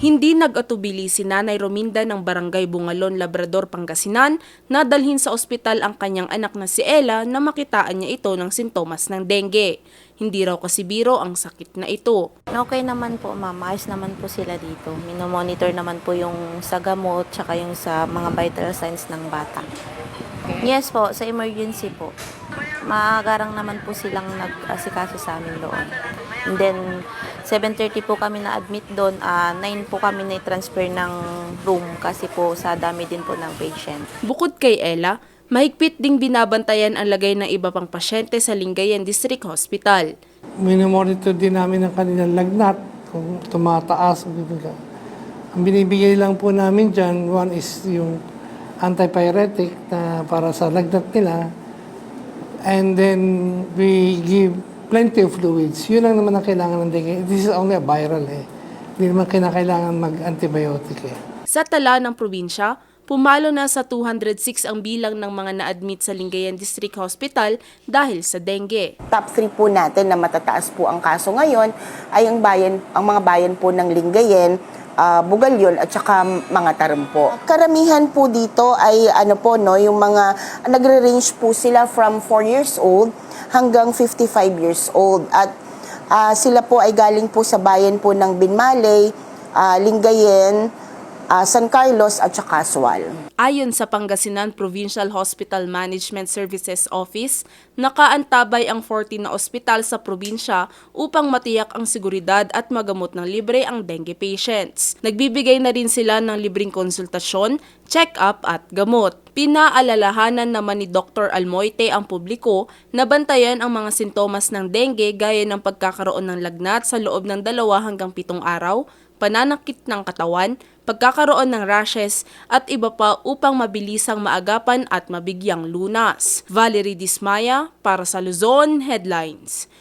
Hindi nag-atubili si Nanay Rominda ng Barangay Bungalon, Labrador, Pangasinan na dalhin sa ospital ang kanyang anak na si Ella na makitaan niya ito ng sintomas ng dengue. Hindi raw kasi biro ang sakit na ito. Okay naman po, ma'am. Ayos naman po sila dito. Minomonitor naman po yung sa gamot, tsaka yung sa mga vital signs ng bata. Yes po, sa emergency po. Maagarang naman po silang nag-asikaso sa amin doon. And then, 7.30 po kami na-admit doon. ah 9 po kami na-transfer ng room kasi po sa dami din po ng patient. Bukod kay Ella, mahigpit ding binabantayan ang lagay ng iba pang pasyente sa Lingayen District Hospital. minomonitor din namin ang kanilang lagnat kung tumataas. Ang binibigay lang po namin dyan, one is yung antipyretic na para sa lagnat nila. And then we give plenty of fluids. Yun lang naman ang kailangan ng dengue. This is only a viral eh. Hindi naman kinakailangan mag-antibiotic eh. Sa tala ng probinsya, pumalo na sa 206 ang bilang ng mga na-admit sa Lingayen District Hospital dahil sa dengue. top 3 po natin na matataas po ang kaso ngayon ay ang bayan ang mga bayan po ng Lingayen, ah, Bugalyon at saka mga Tarumpo. Karamihan po dito ay ano po no, yung mga nagre-range po sila from 4 years old hanggang 55 years old at ah, sila po ay galing po sa bayan po ng Binmaley, ah, Lingayen, ah, San Carlos at saka Aswal. Ayon sa Pangasinan Provincial Hospital Management Services Office, nakaantabay ang 14 na ospital sa probinsya upang matiyak ang seguridad at magamot ng libre ang dengue patients. Nagbibigay na rin sila ng libreng konsultasyon, check-up at gamot. Pinaalalahanan naman ni Dr. Almoite ang publiko na bantayan ang mga sintomas ng dengue gaya ng pagkakaroon ng lagnat sa loob ng dalawa hanggang pitong araw, pananakit ng katawan, pagkakaroon ng rashes at iba pa upang mabilisang maagapan at mabigyang lunas. Valerie Dismaya para sa Luzon Headlines.